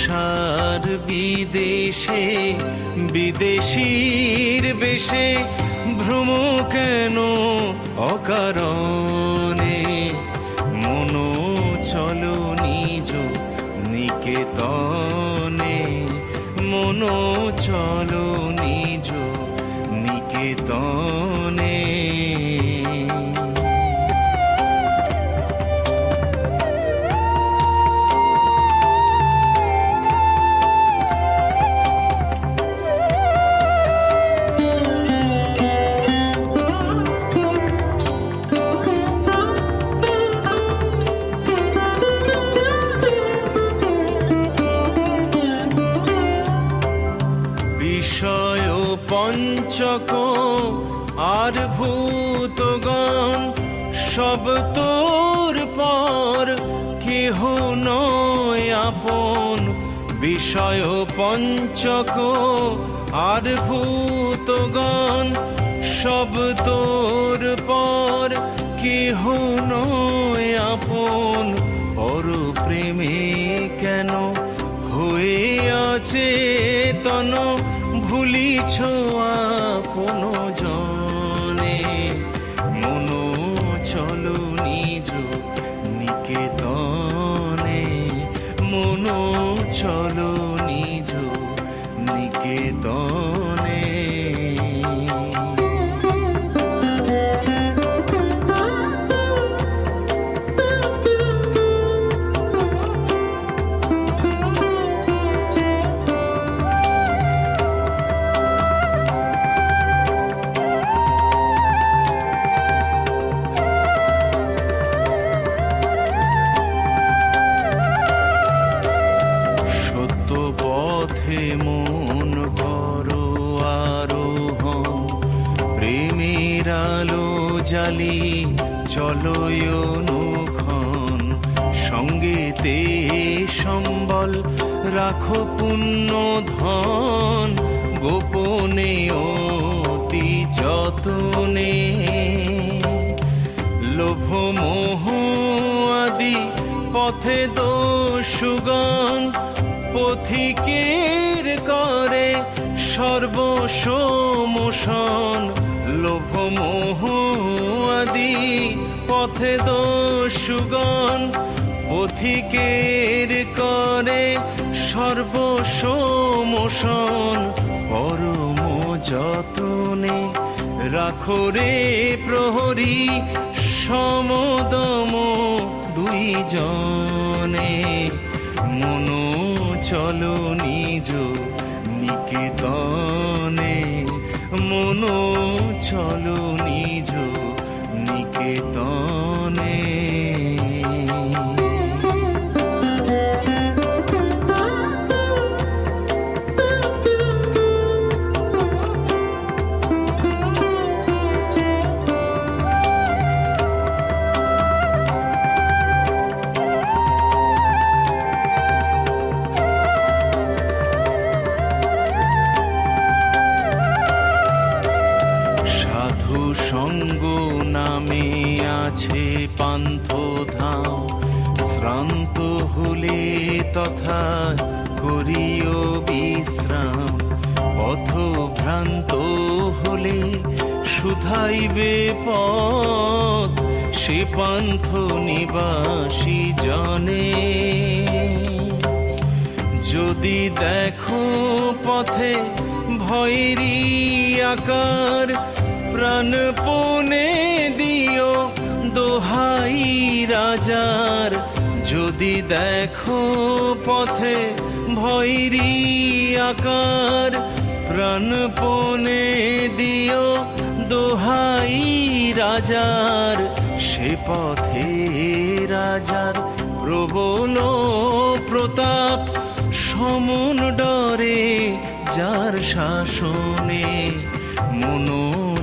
সংসার বিদেশে, বিদেশির বেশে ভ্রম কেন অকারণে? মন চলো নিজ নিকেতনে মন চলো নিজ নিকেতনে। পঞ্চক আর ভূতগণ, সব তোর পর কেহ নয় আপন। বিষয় পঞ্চক আর ভূতগণ, সব তোর পর কেহ নয় আপন। পর প্রেমে কেন হয়ে আছে তন? ভুলিছ আপন জনে মন চলো নিজ নিকেতনে। মন চলো নিজ নিকেতনে। জালি, চলো অনুক্ষণ সঙ্গেতে সম্বল রাখো পুণ্য ধন গোপনে অতি যতনে। লোভ, মোহ আদি পথে দোষগণ, পথিকের করে সর্বসমোষণ লোভ মোহ আদি, পথে দোষগণ পথিকের করে সর্বসমোষণ। পরম যতনে রাখো রে প্রহরী, সমদম দুই জনে মন চলো নিজ নিকেতনে মনো চলো সাধু সঙ্গ নামে আছে পান্থ ধাম শ্রান্ত হলে তথা করিও বিশ্রাম। পথ ভ্রান্ত হলে শুধাইবে পথ। সে পান্থ নিবাসী জনে। যদি দেখো পথে ভৈরি আকার প্রাণপণে দিও দোহাই রাজার। যদি দেখো পথে ভৈরি আকার প্রাণপণে দিও দোহাই রাজার। সে পথে রাজার প্রবল প্রতাপ, সমন ডরে যার শাসনে মন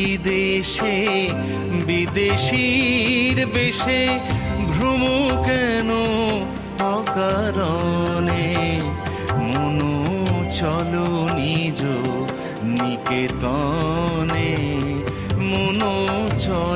দেশে বিদেশির বেশে ভ্রম কেন অকারণে? মনো চলো নিজ নিকেতনে মনো চল